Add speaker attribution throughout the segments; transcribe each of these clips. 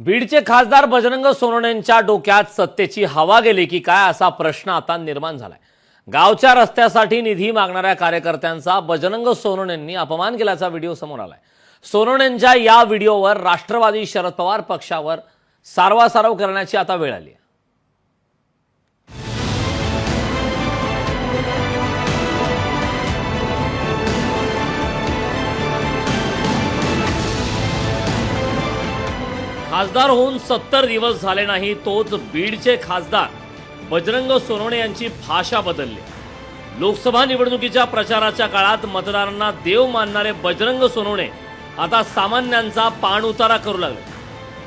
Speaker 1: बीडचे खासदार बजरंग सोनवणेंच्या डोक्यात सत्तेची हवा गेली की काय असा प्रश्न आता निर्माण झालाय. गावच्या रस्त्यासाठी निधी मागणाऱ्या कार्यकर्त्यांचा बजरंग सोनवणेंनी अपमान केल्याचा व्हिडिओ समोर आलाय. सोनवणेंच्या या व्हिडिओवर राष्ट्रवादी शरद पवार पक्षावर सारवासारव करण्याची आता वेळ आली आहे खासदार होऊन सत्तर दिवस झाले नाही तोच बीडचे खासदार. बजरंग सोनवणे यांची भाषा बदलली. लोकसभा निवडणुकीच्या प्रचाराच्या काळात मतदारांना देव मानणारे बजरंग सोनवणे आता सामान्यांचा पाण उतारा करू लागले.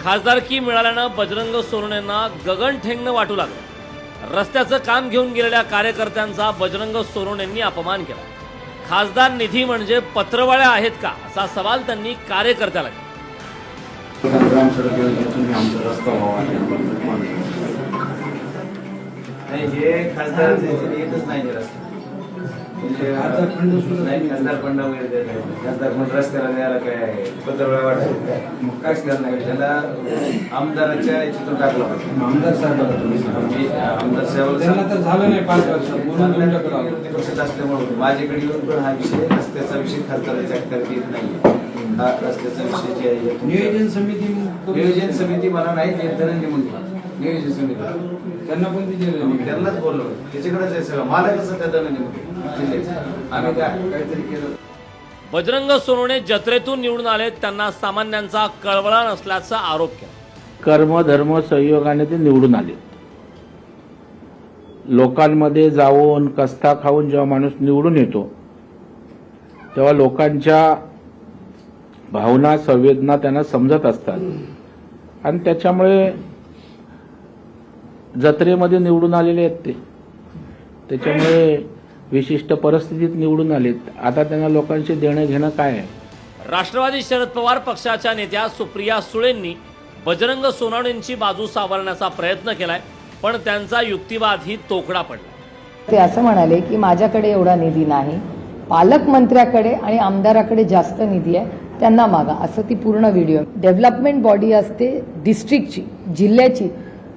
Speaker 1: खासदारकी मिळाल्यानं बजरंग सोनवणेंना गगन ठेंगणं वाटू लागलं. रस्त्याचं काम घेऊन गेलेल्या कार्यकर्त्यांचा बजरंग सोनवणेंनी अपमान केला. खासदार निधी म्हणजे पत्रवाळ्या आहेत का असा सवाल त्यांनी कार्यकर्त्याला केला.
Speaker 2: योजनेतून आमचा रस्ता व्हावा
Speaker 3: नाही हे खासदार येतच नाही रस्ता. म्हणजे
Speaker 2: खासदार फंड
Speaker 3: नाही खासदार फंड वगैरे. खासदार फंड रस्त्याला द्यायला काय वाटत.
Speaker 2: मग करणार
Speaker 3: त्याला आमदाराच्या याच्यातून टाकलं पाहिजे.
Speaker 2: आमदार साहेबाला तुम्ही
Speaker 3: आमदार साहेब
Speaker 2: त्यांना तर झालं नाही पाच वर्ष बोलून देऊन टाकलं
Speaker 3: विरोधी पक्षात असल्यामुळे माझ्याकडे येऊन पण हा विषय रस्त्याचा विषय खासदाराच्या करता येत नाही. हा रस्त्याचा विषय जे आहे.
Speaker 2: नियोजन समिती
Speaker 3: नियोजन समिती मला नाही देत त्यांना
Speaker 2: त्यांना पण.
Speaker 3: त्यांनाच बोललो. त्याच्याकडेच आहे सगळं. मला कसं त्या आम्ही काय
Speaker 2: काहीतरी केलं.
Speaker 1: बजरंग सोनवणे जत्रेतून निवडून आले. त्यांना सामान्यांचा कळवळा नसल्याचा आरोप केला.
Speaker 4: कर्म धर्म संयोगाने ते निवडून आले. लोकांमध्ये जाऊन कस्ता खाऊन जेव्हा माणूस निवडून येतो तेव्हा लोकांच्या भावना संवेदना त्यांना समजत असतात. आणि त्याच्यामुळे जत्रेमध्ये निवडून आलेले आहेत ते. त्याच्यामुळे विशिष्ट परिस्थितीत निवडून आलेत. आता त्यांना लोकांशी देणं घेणं काय आहे?
Speaker 1: राष्ट्रवादी शरद पवार पक्षाच्या नेत्या सुप्रिया सुळेंनी बजरंग सोनवणेंची बाजू सावरण्याचा प्रयत्न केलाय पण त्यांचा युक्तिवादही तोकडा पडला.
Speaker 5: ते असं म्हणाले की माझ्याकडे एवढा निधी नाही पालकमंत्र्याकडे आणि आमदाराकडे जास्त निधी आहे त्यांना मागा. असं ती पूर्ण व्हिडिओ. डेव्हलपमेंट बॉडी असते डिस्ट्रिक्टची जिल्ह्याची.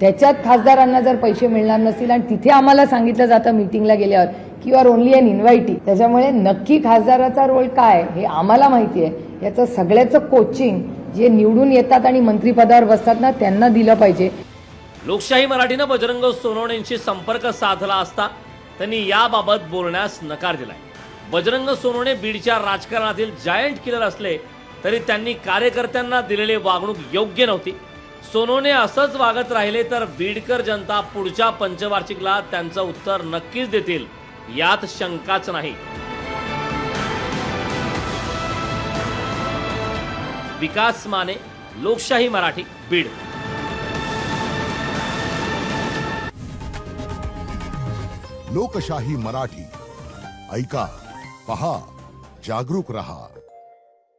Speaker 5: त्याच्यात खासदारांना जर पैसे मिळणार नसतील आणि तिथे आम्हाला सांगितलं जातं मिटिंगला गेल्यावर की you are only uninvited त्याच्यामुळे नक्की खासदाराचा रोल काय हे आम्हाला माहिती आहे. याचं सगळ्याचं कोचिंग जे निवडून येतात आणि मंत्रिपदावर बसतात ना त्यांना दिलं पाहिजे.
Speaker 1: लोकशाही मराठीनं बजरंग सोनवणेंशी संपर्क साधला असता त्यांनी याबाबत बोलण्यास नकार दिलाय. बजरंग सोनवणे बीडच्या राजकारणातील जायंट किलर असले तरी त्यांनी कार्यकर्त्यांना दिलेली वागणूक योग्य नव्हती. सोनूने असंच वागत राहिले तर बीडकर जनता पुढच्या पंचवार्षिकला त्यांचं उत्तर नक्कीच देतील. यात शंकाच नाही. विकास माने लोकशाही मराठी बीड.
Speaker 6: लोकशाही मराठी. ऐका पहा जागरूक रहा.